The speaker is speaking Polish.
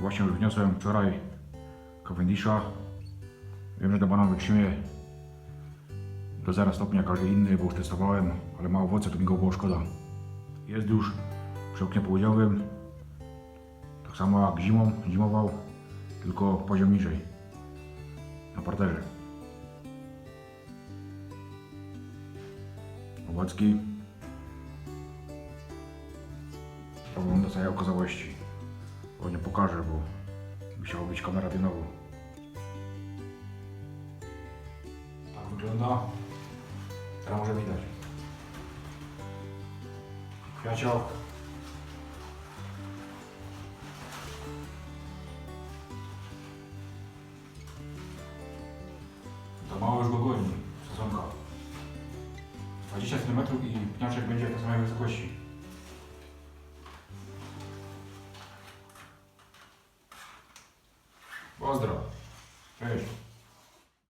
właśnie już wniosłem wczoraj Cavendisha. Wiem, że do banana wytrzymy do 0 stopnia jak każdy inny, bo już testowałem, ale ma owoce, to mi go było szkoda. Jest już przy oknie połodziowym, tak samo jak zimą, zimował, tylko poziom niżej, na parterze. Owocki. To wygląda całej okazałości. Bo nie pokażę, bo musiała być kamera pionowo. Tak wygląda. Teraz może widać. Kwiaciok. To mało już go goni, sezonka. 20 cm i pniaczek będzie tej samej wysokości. Pozdro. Cześć.